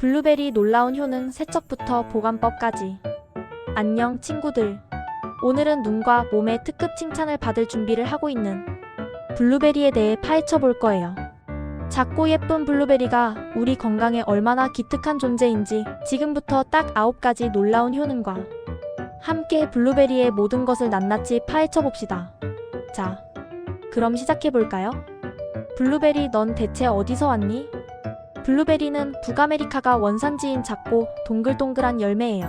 블루베리 놀라운 효능 세척부터 보관법까지. 안녕 친구들. 오늘은 눈과 몸의 특급 칭찬을 받을 준비를 하고 있는 블루베리에 대해 파헤쳐 볼 거예요. 작고 예쁜 블루베리가 우리 건강에 얼마나 기특한 존재인지 지금부터 딱 9가지 놀라운 효능과 함께 블루베리의 모든 것을 낱낱이 파헤쳐 봅시다. 자, 그럼 시작해 볼까요? 블루베리 넌 대체 어디서 왔니? 블루베리는 북아메리카가 원산지인 작고 동글동글한 열매예요.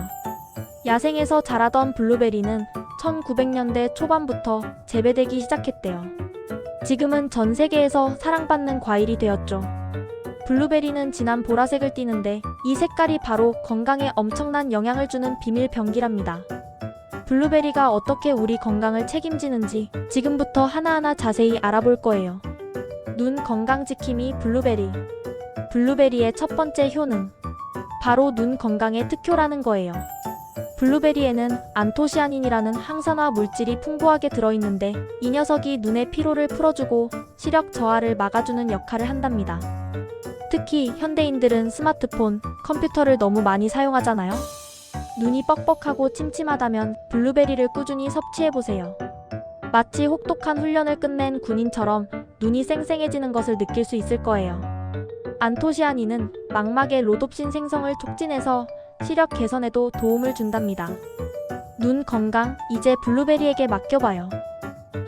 야생에서 자라던 블루베리는 1900년대 초반부터 재배되기 시작했대요. 지금은 전 세계에서 사랑받는 과일이 되었죠. 블루베리는 진한 보라색을 띠는데 이 색깔이 바로 건강에 엄청난 영향을 주는 비밀 병기랍니다. 블루베리가 어떻게 우리 건강을 책임지는지 지금부터 하나하나 자세히 알아볼 거예요. 눈 건강 지킴이 블루베리. 블루베리의 첫 번째 효능. 바로 눈 건강에 특효라는 거예요. 블루베리에는 안토시아닌이라는 항산화 물질이 풍부하게 들어있는데 이 녀석이 눈의 피로를 풀어주고 시력 저하를 막아주는 역할을 한답니다. 특히 현대인들은 스마트폰, 컴퓨터를 너무 많이 사용하잖아요. 눈이 뻑뻑하고 침침하다면 블루베리를 꾸준히 섭취해보세요. 마치 혹독한 훈련을 끝낸 군인처럼 눈이 쌩쌩해지는 것을 느낄 수 있을 거예요. 안토시아닌은 망막의 로놉신 생성을 촉진해서 시력 개선에도 도움을 준답니다. 눈 건강, 이제 블루베리에게 맡겨봐요.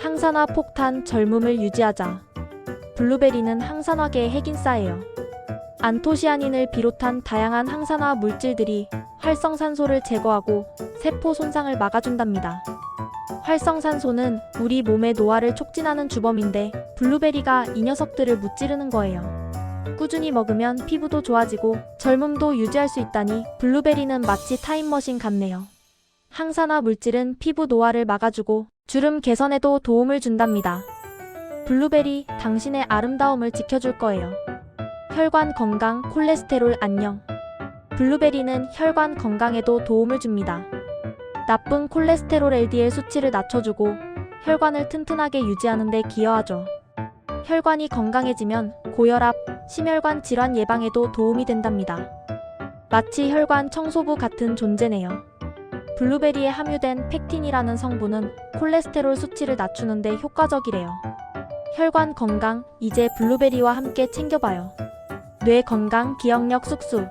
항산화 폭탄 젊음을 유지하자. 블루베리는 항산화계의 핵인싸예요. 안토시아닌을 비롯한 다양한 항산화 물질들이 활성산소를 제거하고 세포 손상을 막아준답니다. 활성산소는 우리 몸의 노화를 촉진하는 주범인데 블루베리가 이 녀석들을 무찌르는 거예요. 꾸준히 먹으면 피부도 좋아지고 젊음도 유지할 수 있다니 블루베리는 마치 타임머신 같네요. 항산화 물질은 피부 노화를 막아주고 주름 개선에도 도움을 준답니다. 블루베리 당신의 아름다움을 지켜줄 거예요. 혈관 건강, 콜레스테롤 안녕. 블루베리는 혈관 건강에도 도움을 줍니다. 나쁜 콜레스테롤 LDL 수치를 낮춰주고 혈관을 튼튼하게 유지하는 데 기여하죠. 혈관이 건강해지면 고혈압, 심혈관 질환 예방에도 도움이 된답니다. 마치 혈관 청소부 같은 존재네요. 블루베리에 함유된 펙틴이라는 성분은 콜레스테롤 수치를 낮추는데 효과적이래요. 혈관 건강, 이제 블루베리와 함께 챙겨봐요. 뇌 건강, 기억력 쑥쑥.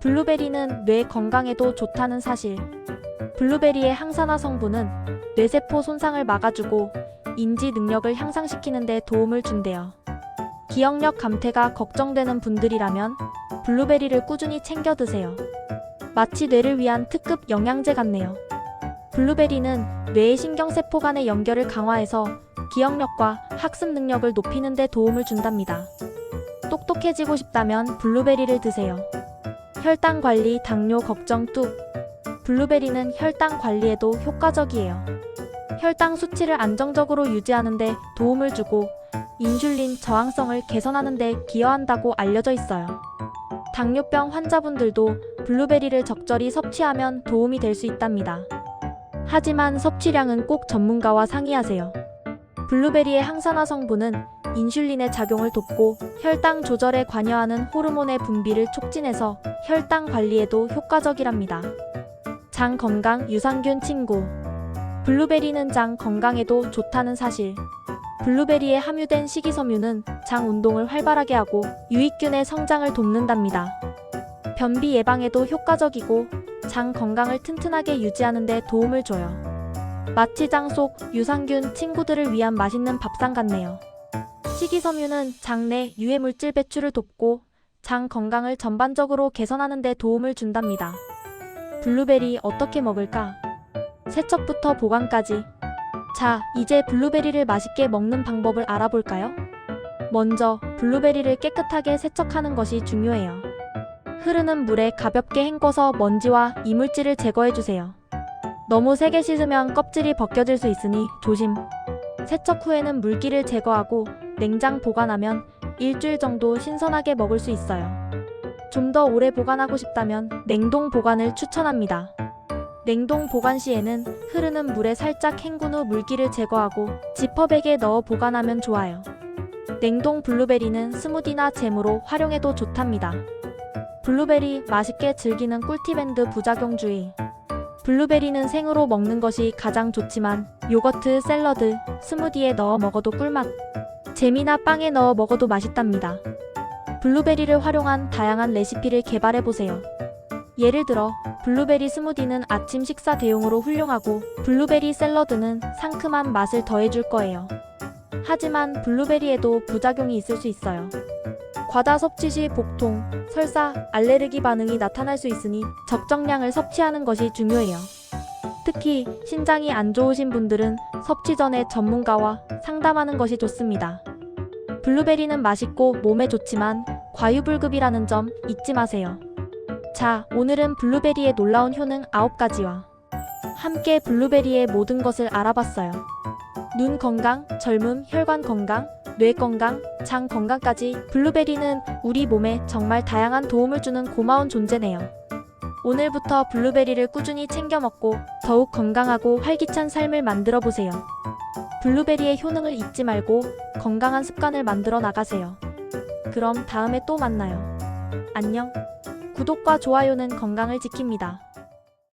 블루베리는 뇌 건강에도 좋다는 사실. 블루베리의 항산화 성분은 뇌세포 손상을 막아주고 인지 능력을 향상시키는 데 도움을 준대요. 기억력 감퇴가 걱정되는 분들이라면 블루베리를 꾸준히 챙겨 드세요. 마치 뇌를 위한 특급 영양제 같네요. 블루베리는 뇌의 신경세포 간의 연결을 강화해서 기억력과 학습 능력을 높이는 데 도움을 준답니다. 똑똑해지고 싶다면 블루베리를 드세요. 혈당 관리, 당뇨 걱정 뚝. 블루베리는 혈당 관리에도 효과적이에요. 혈당 수치를 안정적으로 유지하는 데 도움을 주고 인슐린 저항성을 개선하는 데 기여한다고 알려져 있어요. 당뇨병 환자분들도 블루베리를 적절히 섭취하면 도움이 될 수 있답니다. 하지만 섭취량은 꼭 전문가와 상의하세요. 블루베리의 항산화 성분은 인슐린의 작용을 돕고 혈당 조절에 관여하는 호르몬의 분비를 촉진해서 혈당 관리에도 효과적이랍니다. 장 건강 유산균 친구 블루베리는 장 건강에도 좋다는 사실. 블루베리에 함유된 식이섬유는 장 운동을 활발하게 하고 유익균의 성장을 돕는답니다. 변비 예방에도 효과적이고 장 건강을 튼튼하게 유지하는 데 도움을 줘요. 마치 장 속 유산균 친구들을 위한 맛있는 밥상 같네요. 식이섬유는 장내 유해 물질 배출을 돕고 장 건강을 전반적으로 개선하는 데 도움을 준답니다. 블루베리 어떻게 먹을까? 세척부터 보관까지. 자, 이제 블루베리를 맛있게 먹는 방법을 알아볼까요? 먼저 블루베리를 깨끗하게 세척하는 것이 중요해요. 흐르는 물에 가볍게 헹궈서 먼지와 이물질을 제거해 주세요. 너무 세게 씻으면 껍질이 벗겨질 수 있으니 조심. 세척 후에는 물기를 제거하고 냉장 보관하면 일주일 정도 신선하게 먹을 수 있어요. 좀 더 오래 보관하고 싶다면 냉동 보관을 추천합니다. 냉동 보관 시에는 흐르는 물에 살짝 헹군 후 물기를 제거하고 지퍼백에 넣어 보관하면 좋아요. 냉동 블루베리는 스무디나 잼으로 활용해도 좋답니다. 블루베리 맛있게 즐기는 꿀팁앤드 부작용 주의. 블루베리는 생으로 먹는 것이 가장 좋지만 요거트, 샐러드, 스무디에 넣어 먹어도 꿀맛. 잼이나 빵에 넣어 먹어도 맛있답니다. 블루베리를 활용한 다양한 레시피를 개발해 보세요. 예를 들어 블루베리 스무디는 아침 식사 대용으로 훌륭하고 블루베리 샐러드는 상큼한 맛을 더해줄 거예요. 하지만 블루베리에도 부작용이 있을 수 있어요. 과다 섭취 시 복통, 설사, 알레르기 반응이 나타날 수 있으니 적정량을 섭취하는 것이 중요해요. 특히 신장이 안 좋으신 분들은 섭취 전에 전문가와 상담하는 것이 좋습니다. 블루베리는 맛있고 몸에 좋지만 과유불급이라는 점 잊지 마세요. 자, 오늘은 블루베리의 놀라운 효능 9가지와 함께 블루베리의 모든 것을 알아봤어요. 눈 건강, 젊음, 혈관 건강, 뇌 건강, 장 건강까지 블루베리는 우리 몸에 정말 다양한 도움을 주는 고마운 존재네요. 오늘부터 블루베리를 꾸준히 챙겨 먹고 더욱 건강하고 활기찬 삶을 만들어 보세요. 블루베리의 효능을 잊지 말고 건강한 습관을 만들어 나가세요. 그럼 다음에 또 만나요. 안녕. 구독과 좋아요는 건강을 지킵니다.